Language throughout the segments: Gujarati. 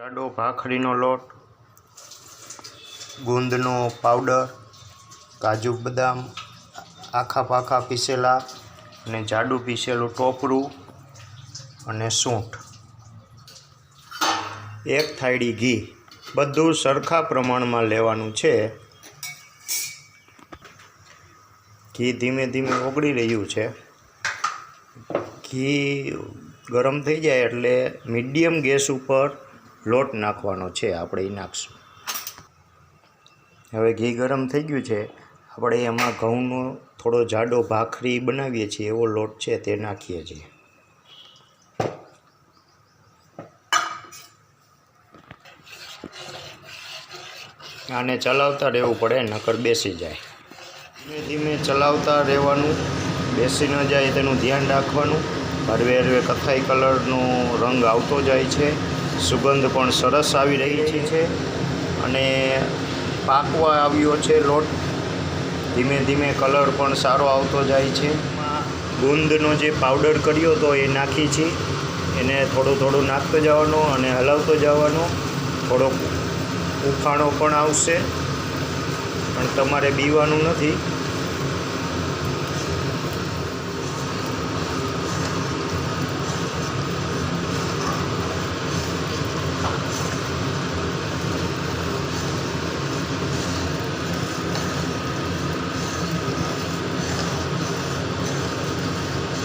જાડો ભાખરીનો લોટ, ગુંદનો પાવડર, કાજુ બદામ, આખા પાખા પીસેલા અને જાડું પીસેલું ટોપરું અને સૂંઠ. એક થાળી ઘી. બધું સરખા પ્રમાણમાં લેવાનું છે. ઘી ધીમે ધીમે ઓગળી રહ્યું છે. ઘી ગરમ થઈ જાય એટલે મીડિયમ ગેસ ઉપર લોટ નાખવાનો છે, આપણે એ નાખશું. હવે ઘી ગરમ થઈ ગયું છે, આપણે એમાં ઘઉંનો થોડો જાડો ભાખરી બનાવીએ છીએ, એવો લોટ છે તે નાખીએ છીએ. આને ચલાવતા રહેવું પડે, નકર બેસી જાય. ધીમે ધીમે ચલાવતા રહેવાનું, બેસી ન જાય તેનું ધ્યાન રાખવાનું. હરવે હરવે કથાઈ કલરનો રંગ આવતો જાય છે. સુગંધ પણ સરસ આવી રહી છે અને પાકવા આવ્યો છે લોટ. ધીમે ધીમે કલર પણ સારો આવતો જાય છે. ગુંદનો જે પાવડર કર્યો હતો એ નાખી છે. એને થોડું થોડું નાખતો જવાનો અને હલાવતો જવાનો. થોડોક ઉફાણો પણ આવશે. પણ તમારે બીવાનું નથી.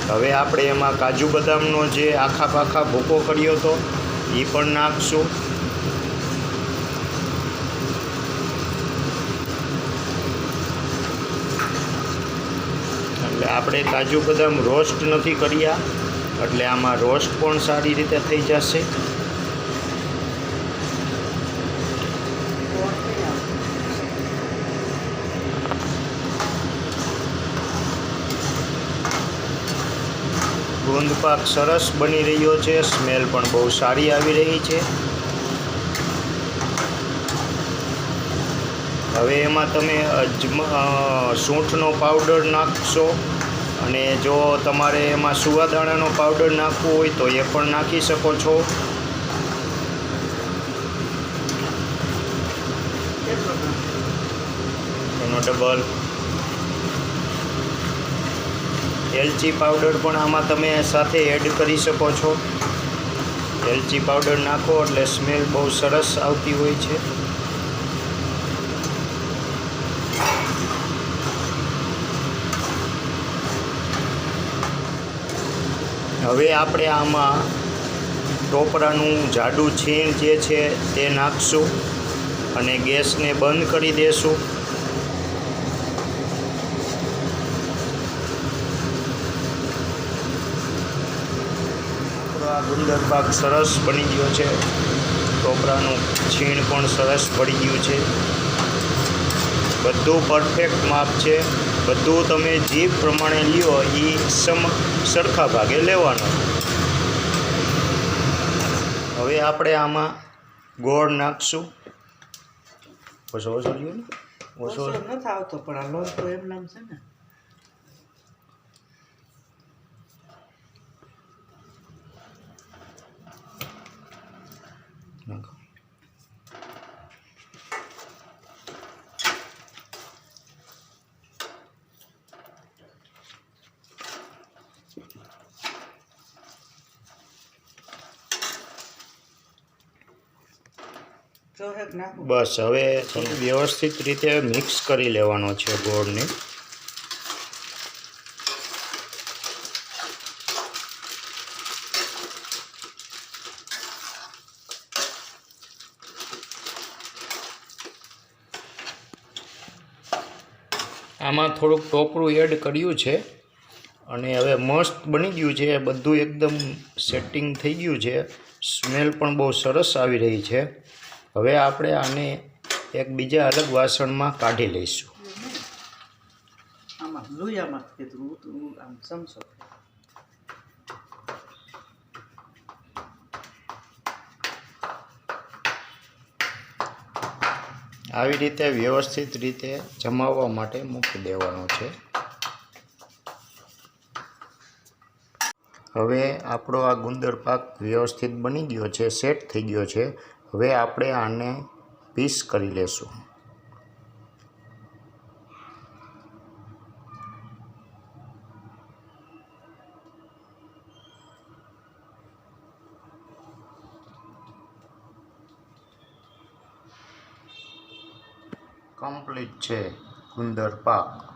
હવે આપણે એમાં કાજુ બદામનો જે આખા પાખા ભૂકો કર્યો હતો એ પણ નાખશું. એટલે આપણે કાજુ બદામ રોસ્ટ નથી કર્યા, એટલે આમાં રોસ્ટ પણ સારી રીતે થઈ જશે. ગુંદ પાક સરસ બની રહ્યો છે. સ્મેલ પણ બહુ સારી આવી રહી છે. હવે એમાં તમે અજમ સૂંઠનો પાવડર નાખશો અને જો તમારે એમાં સુવાદાણાનો પાવડર નાખવો હોય તો એ પણ નાખી શકો છો. એનો ડબલ એલચી પાવડર પણ આમાં તમે સાથે એડ કરી શકો છો. એલચી પાવડર નાખો એટલે સ્મેલ બહુ સરસ આવતી હોય છે. હવે આપણે આમાં ટોપરાનું જાડું છીણ જે છે તે નાખશું અને ગેસને બંધ કરી દેશું. આપણો આ ગુંદર પાક સરસ બની ગયો છે. ટોપરાનું છીણ પણ સરસ પડી ગયું છે. બધું પરફેક્ટ માપ છે. બધું તમે જે પ્રમાણે લ્યો એ સમ સરખા ભાગે લેવાનો. હવે આપણે આમાં ગોળ નાખશું. ઓછો ઓછો લ્યો ઓછો નથી આવતો, પણ આ લોટ તો એમ નામ છે ને. નાખો બસ હવે વ્યવસ્થિત રીતે મિક્સ કરી લેવાનો છે ગોળને. આમાં થોડુંક ટોપરું એડ કર્યું છે અને હવે મસ્ત બની ગયું છે. બધું એકદમ સેટિંગ થઈ ગયું છે. સ્મેલ પણ બહુ સરસ આવી રહી છે. હવે આપણે આને એક બીજા અલગ વાસણમાં કાઢી લઈશું. આમાં તું આમ સમજો આવી રીતે વ્યવસ્થિત રીતે જમાવવા માટે મૂકી દેવાનું છે. હવે આપણો આ ગુંદર પાક વ્યવસ્થિત બની ગયો છે, સેટ થઈ ગયો છે. હવે આપણે આને પીસ કરી લેશું. કમ્પ્લીટ છે ગુંદર પાક